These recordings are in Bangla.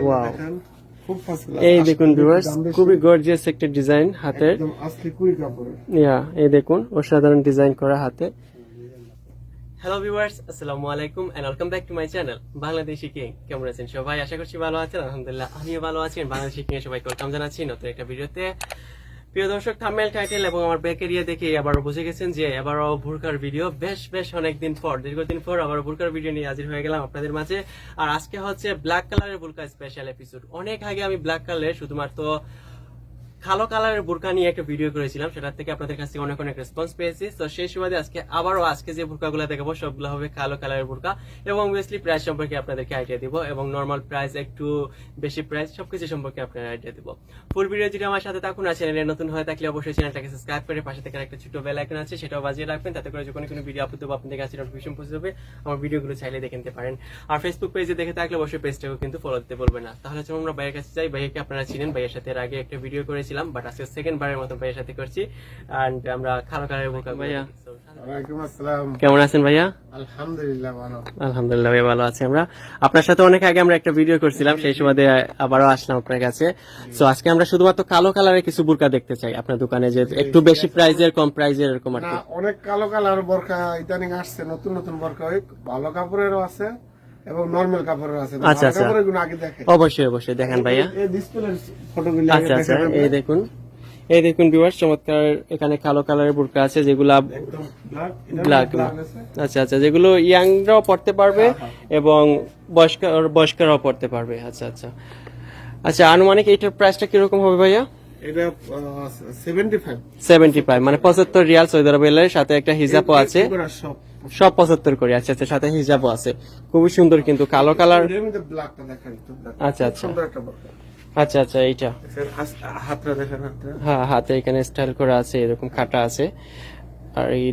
ক্লাস এই দেখুন ভিউয়ার্স খুবই গর্জিয়াস একটা ডিজাইন হাতের ইয়া এই দেখুন অসাধারণ ডিজাইন করা হাতে। হ্যালো ভিউয়ার্স আসসালামু আলাইকুম and welcome back to my channel Bangladeshi king কেমন আছেন সবাই? আশা করছি ভালো আছেন আলহামদুলিল্লাহ আমিও ভালো আছি বাংলাদেশি কিং এ সবাইকে ওয়েলকাম জানাচ্ছি নতুন একটা ভিডিওতে প্রিয় দর্শক থাম্বনেল টাইটেল এবং আমার ব্যাক এরিয়া দেখে আবারও বুঝে গেছেন যে এবারও ভুরকার ভিডিও বেশ বেশ অনেকদিন পর, দীর্ঘদিন পর আবার ভুরকার ভিডিও নিয়ে হাজির হয়ে গেলাম আপনাদের মাঝে। আর আজকে হচ্ছে ব্ল্যাক কালারের ভুরকা স্পেশাল এপিসোড অনেক আগে আমি ব্ল্যাক কালারের শুধুমাত্র কালো কালারের বোরকা নিয়ে একটা ভিডিও করেছিলাম, সেটার থেকে আপনাদের কাছ অনেক অনেক রেসপন্স পেয়েছি। তো সেই সুবাদে আজকে আবারও আজকে যে বোরকাগুলো দেখাবো, সবগুলো হবে কালো কালারের বোরকা এবং অবভিয়াসলি প্রাইস সম্পর্কে আপনাদেরকে আইডিয়া দিব এবং নর্মাল প্রাইস একটু বেশি প্রাইস সবকিছু সম্পর্কে আপনার আইডিয়া দিব। ফুল ভিডিও যদি আমার সাথে থাকুন আর চ্যানেলে নতুন হয়ে থাকলে অবশ্যই চ্যানেলটাকে সাবস্ক্রাইব করে পাশে থেকে একটা ছোট বেল আইকন আছে, সেটাও বাজিয়ে রাখবেন, তাতে করে যখন কোনো ভিডিও আপলোড দেবো আপনাদের কাছে নোটিফিকেশন পৌঁছে যাবে, আমার ভিডিওগুলো চাইলে দেখে নিতে পারেন। আর ফেসবুক পেজে দেখে থাকলে অবশ্যই পেজটাকেও কিন্তু ফলো দিতে বলবেন না। তাহলে আমরা ভাইয়ের কাছে যাই, ভাইয়াকে আপনারা চিনেন, ভাইয়ের সাথে আগে একটা ভিডিও করেছিলাম বাট আজকে সেকেন্ড বারের মতো ভাইয়ের সাথে করছি অ্যান্ড আমরা খালো কালারের বোকা ভাইয়া। কেমন আছেন ভাইয়া? আলহামদুলিল্লাহ ভালো। আলহামদুলিল্লাহ ভাই ভালো আছি আমরা। আপনার সাথে অনেক আগে আমরা একটা ভিডিও করছিলাম সেই সময় আবারও আসলাম আপনার কাছে। তো আজকে আমরা শুধুমাত্র কালো কালারের কিছু বুরকা দেখতে চাই আপনার দোকানে যে একটু বেশি প্রাইজের কম প্রাইজের এরকম আর না অনেক কালো কালার বোরকা ইদানিং আসছে নতুন নতুন বোরকা ওই ভালো কাপড়েরও আছে। এবং নর্মাল কাপড়ের আছে। আচ্ছা, আচ্ছা। আগে দেখে অবশ্যই অবশ্যই। দেখেন ভাইয়া। এই ডিসপ্লের ফটোগুলো আচ্ছা আচ্ছা। এই দেখুন। এই দেখুন ভিউয়ার্স চমৎকার। এখানে কালো কালারের বুরকা আছে যেগুলা ব্ল্যাক আচ্ছা আচ্ছা। যেগুলো ইয়াংরাও পড়তে পারবে এবং বয়স্ক বয়স্করাও পড়তে পারবে। আচ্ছা আচ্ছা। আচ্ছা আনুমানিক এইটার প্রাইসটা কীরকম হবে ভাইয়া? এটা সেভেন্টি ফাইভ সেভেন্টি ফাইভ মানে পঁচাত্তর রিয়াল সৌদি আরবের সাথে একটা হিজাবও আছে। সব পঁচাত্তর করে। আচ্ছা আচ্ছা সাথে হিজাবও আছে। খুবই সুন্দর কিন্তু কালো কালার। আচ্ছা আচ্ছা। আচ্ছা আচ্ছা এইটা। হ্যাঁ হাতে এখানে স্টাইল করা আছে এরকম কাটা আছে। আর এই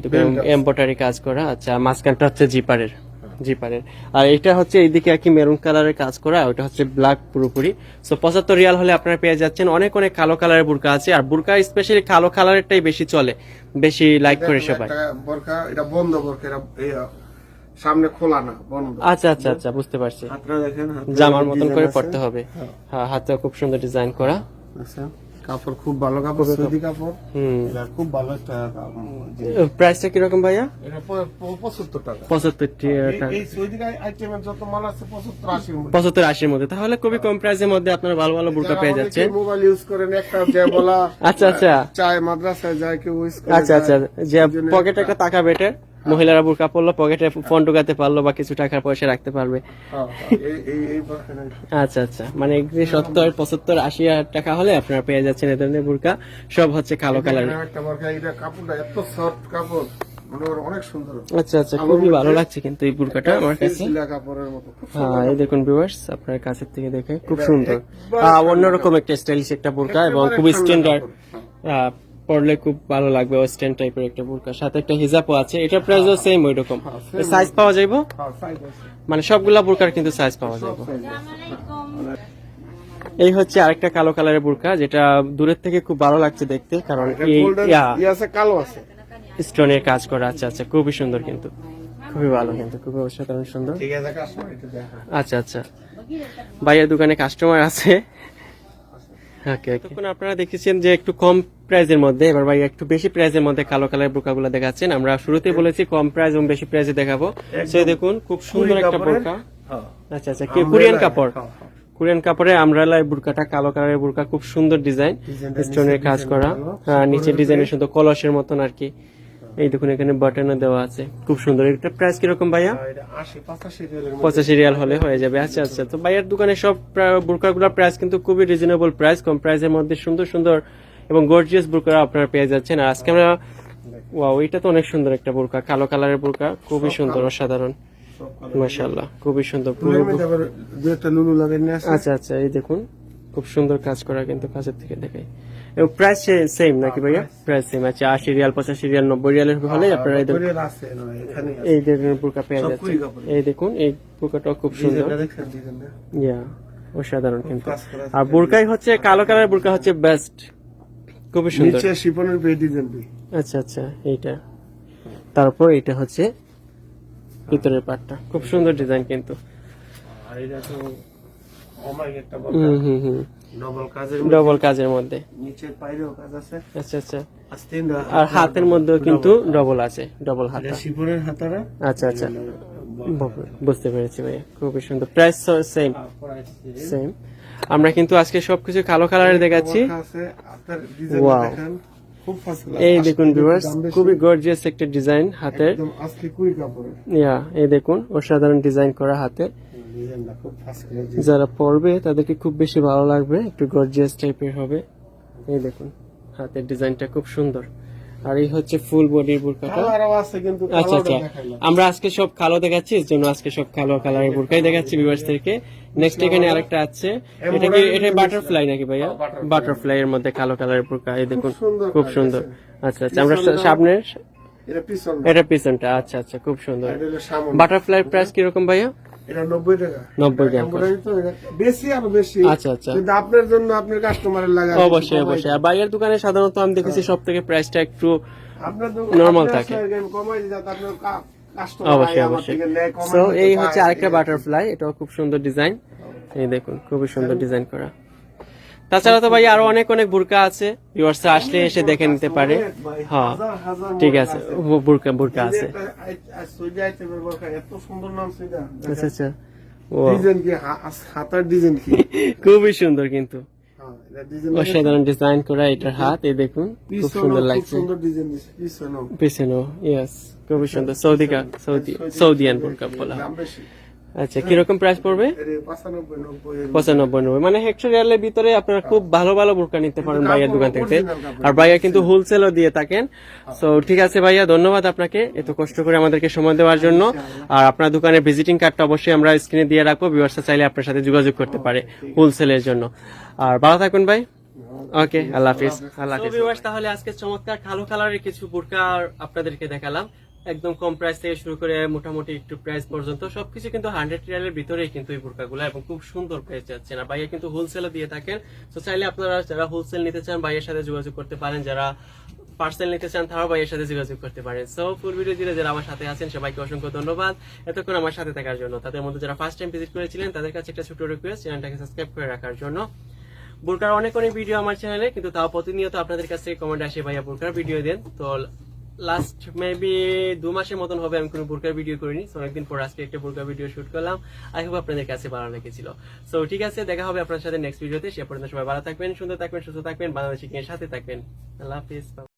এম্বয়ডারি কাজ করা। আচ্ছা মাঝখানটা হচ্ছে জিপারের জিপারের আর এটা হচ্ছে এইদিকে একই মেরুন কালারের কাজ করা ওটা হচ্ছে ব্ল্যাক পুরোপুরি। সো পঁচাত্তর রিয়াল হলে আপনারা পেয়ে যাচ্ছেন। অনেক অনেক কালো কালারের বুরকা আছে আর বুরকা স্পেশালি কালো কালারেরটাই বেশি চলে বেশি লাইক করে সবাই। বোরকা এটা বন্ধ বোরকা সামনে খোলা না বন্ধ। আচ্ছা আচ্ছা আচ্ছা বুঝতে পারছি। হাতটা জামার মতন করে পড়তে হবে। হ্যাঁ। হাতে খুব সুন্দর ডিজাইন করা। আচ্ছা। কাপড় খুব ভালো কাপড় সৌদি কাপড়। হুম। এটা খুব ভালো একটা প্রাইসটা কীরকম ভাইয়া? এটা প- প- পঁচাত্তর টাকা। পঁচাত্তর এই- সৌদি আইটেমের যত মাল আছে পঁচাত্তর আশি পঁচাত্তর আশির মধ্যে। তাহলে খুবই কম প্রাইসের মধ্যে আপনারা ভালো ভালো বুরকা পেয়ে যাচ্ছেন। মোবাইল ইউজ করেন একটা যে বলা আচ্ছা আচ্ছা। চায় মাদ্রাসায় যায় কেউ ইউজ করে আচ্ছা আচ্ছা। যে পকেটে একটা টাকা বেটে। মহিলারা বুরকা পড়ল পকেটে ফোন ঢুকাতে পারল বা কিছু টাকা পয়সা রাখতে পারবে। হ্যাঁ, হ্যাঁ। আচ্ছা আচ্ছা। মানে সত্তর পঁচাত্তর আশি হাজার টাকা হলে আপনারা পেয়ে যাচ্ছেন এ ধরনের বুরকা। সব হচ্ছে কালো কালার কাপড়টা এত সফট কাপড় মনে অনেক সুন্দর। আচ্ছা আচ্ছা খুবই ভালো লাগছে কিন্তু এই বুরকাটা আমার কাছে। হ্যাঁ এই দেখুন ভিউয়ার্স আপনার কাছের থেকে দেখে খুব সুন্দর। অন্যরকম একটা স্টাইলিশ একটা বুরকা এবং খুবই স্ট্যান্ডার্ড পরলে খুব ভালো লাগবে ওয়েস্টার্ন টাইপের একটা বুরকা। সাথে একটা হিজাবও আছে এটার প্রাইসও সেম ওই রকম সাইজ পাওয়া যাইবো? হ্যাঁ। মানে সবগুলা বুরকার কিন্তু সাইজ পাওয়া যাবে এই হচ্ছে আরেকটা কালো কালারের বুরকা যেটা দূরের থেকে খুব ভালো লাগছে দেখতে কারণ এই ইয়ে। আছে, কালো আছে। স্টোনের কাজ করা আচ্ছা আচ্ছা খুবই সুন্দর কিন্তু। খুবই ভালো কিন্তু খুবই অসাধারণ সুন্দর। ঠিক আছে কাস্টমার এটা দেখা। আচ্ছা আচ্ছা। ভাইয়ের দোকানে কাস্টমার আছে। ওকে আপনারা দেখেছেন যে একটু কম প্রাইজের মধ্যে এবার ভাই একটু বেশি প্রাইজের মধ্যে কালো কালার বোরকাগুলো দেখাচ্ছেন। আমরা শুরুতেই বলেছি কম প্রাইস এবং বেশি প্রাইসে দেখাবো। সে দেখুন খুব সুন্দর একটা? বোরকা। হ্যাঁ। আচ্ছা আচ্ছা কি কোরিয়ান কাপড়? হ্যাঁ, হ্যাঁ। কোরিয়ান কাপড়ে আমরালায় বুরকাটা কালো কালারের বুরকা খুব সুন্দর ডিজাইন স্টোনের কাজ করা। হ্যাঁ, নিচের ডিজাইনের সুন্দর কলসের মতন আর কি। এই দেখুন এখানে বাটনও দেওয়া আছে। খুব সুন্দর। এটা প্রাইস কীরকম ভাইয়া? হ্যাঁ। পঁচাশি রিয়াল হলে হয়ে যাবে। আচ্ছা আচ্ছা। তো ভাইয়ের দোকানে সব বুরকাগুলোর প্রাইস কিন্তু খুবই রিজনেবল প্রাইস কম প্রাইসের মধ্যে সুন্দর সুন্দর এবং গর্জিয়াস বুরকা আপনারা পেয়ে যাচ্ছেন। আর আজকে আমরা ওয়াও এটা তো অনেক সুন্দর একটা বুরকা কালো কালারের বুরকা খুবই সুন্দর অসাধারণ। মাশাআল্লাহ খুবই সুন্দর। আচ্ছা আচ্ছা এই দেখুন খুব সুন্দর কাজ করা কিন্তু কাছের থেকে দেখাই। এবং প্রাইস সেম নাকি ভাইয়া? প্রাইস সেম আচ্ছা আশি রিয়াল পঁচাশি রিয়াল নব্বই রিয়ালের হলে আপনারা এই দেখুন। ফুলের আছে এখানে এই দেখুন বুরকা পেয়ে যাচ্ছে এই দেখুন এই বুরকাটাও খুব সুন্দর। ইয়া অসাধারণ কিন্তু। আর বুরকাই হচ্ছে কালো কালারের বুরকা হচ্ছে বেস্ট খুবই সুন্দর। নিচে পেয়ে আচ্ছা আচ্ছা এইটা। তারপর এটা হচ্ছে ভিতরের পাটটা। খুব সুন্দর ডিজাইন কিন্তু। আর এটা তো ডবল কাজের মধ্যে। আচ্ছা আচ্ছা। আর হাতের মধ্যেও কিন্তু ডবল আছে ডবল হাতা। শিপনের হাতারা? আচ্ছা আচ্ছা। বুঝতে পেরেছি ভাইয়া। খুবই সুন্দর। প্রাইস সেম সেম আমরা কিন্তু আজকে সবকিছু কালো কালারের দেখাচ্ছি। এই দেখুন ভিউয়ার্স খুবই গর্জিয়াস একটা ডিজাইন হাতের। ইয়া এই দেখুন অসাধারণ ডিজাইন করা হাতে। যারা পরবে তাদেরকে খুব বেশি ভালো লাগবে একটু গর্জিয়াস টাইপের হবে। এই দেখুন হাতের ডিজাইনটা খুব সুন্দর। আর এই হচ্ছে ফুল বডির বুরকাটা আচ্ছা আচ্ছা। আমরা আজকে সব কালো দেখাচ্ছি এর জন্য আজকে সব কালো কালারের বুরকাই দেখাচ্ছি ভিউয়ার্স থেকে। নেক্সট এখানে আরেকটা আছে। এটা কি এটা বাটারফ্লাই নাকি ভাইয়া। বাটারফ্লাই এর মধ্যে কালো কালারের বুরকা এই দেখুন খুব সুন্দর আচ্ছা আচ্ছা আমরা সামনের এটা পিছন এটা পিছনটা আচ্ছা আচ্ছা খুব সুন্দর। বাটারফ্লাই প্রাইস কীরকম ভাইয়া? এটা নব্বই টাকা। নব্বই টাকা। এমব্রয়ডারি তো এটা বেশি আরও বেশি। আচ্ছা আচ্ছা। কিন্তু আপনার জন্য আপনার কাস্টমারের লাগা অবশ্যই অবশ্যই। আর বাইরের দোকানে সাধারণত আমি দেখেছি সব থেকে প্রাইসটা একটু আপনার Normal থাকে। কমাই দিতে আপনার অবশ্যই অবশ্যই। সো এই হচ্ছে আরেকটা বাটারফ্লাই এটাও খুব সুন্দর ডিজাইন এই দেখুন খুবই সুন্দর ডিজাইন করা। তাছাড়া তো ভাই আরও অনেক অনেক বুরকা আছে। ভিউয়ার্স আসলে এসে দেখে নিতে পারে। হ্যাঁ ঠিক আছে। বুরকা বুরকা আছে। আচ্ছা আচ্ছা। খুবই সুন্দর কিন্তু। অসাধারণ ডিজাইন করা এটার হাত এই দেখুন। খুব সুন্দর লাগছে। পিছনেও। ইয়েস খুবই সুন্দর। সৌদি সৌদি সৌদিয়ান বুরকা বলা আচ্ছা কীরকম প্রাইস পড়বে? পঁচানব্বই নব্বই। মানে হেক্টর রিয়ালের ভিতরে আপনারা খুব ভালো ভালো বোরকা নিতে পারেন ভাইয়ার দোকান থেকে। আর ভাইয়া কিন্তু হোলসেলও দিয়ে থাকেন। সো ঠিক আছে ভাইয়া ধন্যবাদ আপনাকে এত কষ্ট করে আমাদেরকে সময় দেওয়ার জন্য। আর আপনার দোকানের ভিজিটিং কার্ডটা অবশ্যই আমরা স্ক্রিনে দিয়ে রাখব। ভিউয়ার্সরা চাইলে আপনার সাথে যোগাযোগ করতে পারে হোলসেলের জন্য। আর ভালো থাকুন ভাই। ওকে আল্লাহ হাফিজ। আল্লাহ হাফিজ তাহলে আজকে চমৎকার কালো কালারের কিছু বোরকা আপনাদেরকে দেখালাম। একদম কম প্রাইস থেকে শুরু করে মোটামুটি একটু প্রাইস পর্যন্ত সবকিছু কিন্তু হান্ড্রেড রিয়ালের ভিতরেই কিন্তু এই বোরকাগুলো এবং খুব সুন্দর প্রাইস যাচ্ছে না। ভাইয়া কিন্তু হোলসেলও দিয়ে থাকেন। তো চাইলে আপনারা যারা হোলসেল নিতে চান ভাইয়ের সাথে যোগাযোগ করতে পারেন, যারা পার্সেল নিতে চান তারাও ভাইয়ের সাথে যোগাযোগ করতে পারেন। সো ফুল ভিডিও জুড়ে যারা আমার সাথে আছেন, সবাইকে অসংখ্য ধন্যবাদ। এতক্ষণ আমার সাথে থাকার জন্য। তাদের মধ্যে যারা ফার্স্ট টাইম ভিজিট করেছিলেন, তাদের কাছে একটা ছোট রিকোয়েস্ট চ্যানেলটাকে সাবস্ক্রাইব করে রাখার জন্য। বুরকার অনেক অনেক ভিডিও আমার চ্যানেলে কিন্তু তাও প্রতিনিয়ত আপনাদের কাছ কমেন্ট আসে ভাইয়া বুরকার ভিডিও দেন। তো লাস্ট মেবি দু মাসের মতন হবে আমি কোনো বোরকার ভিডিও করিনি সো অনেকদিন পর আজকে একটা বোরকার ভিডিও শুট করলাম। আই হোপ আপনাদের কাছে ভালো লেগেছিল। সো ঠিক আছে, দেখা হবে আপনার সাথে নেক্সট ভিডিওতে সে পর্যন্ত সবাই ভালো থাকবেন, সুন্দর থাকবেন, সুস্থ থাকবেন বাংলাদেশি সাথে থাকবেন। আল্লাহ হাফিজ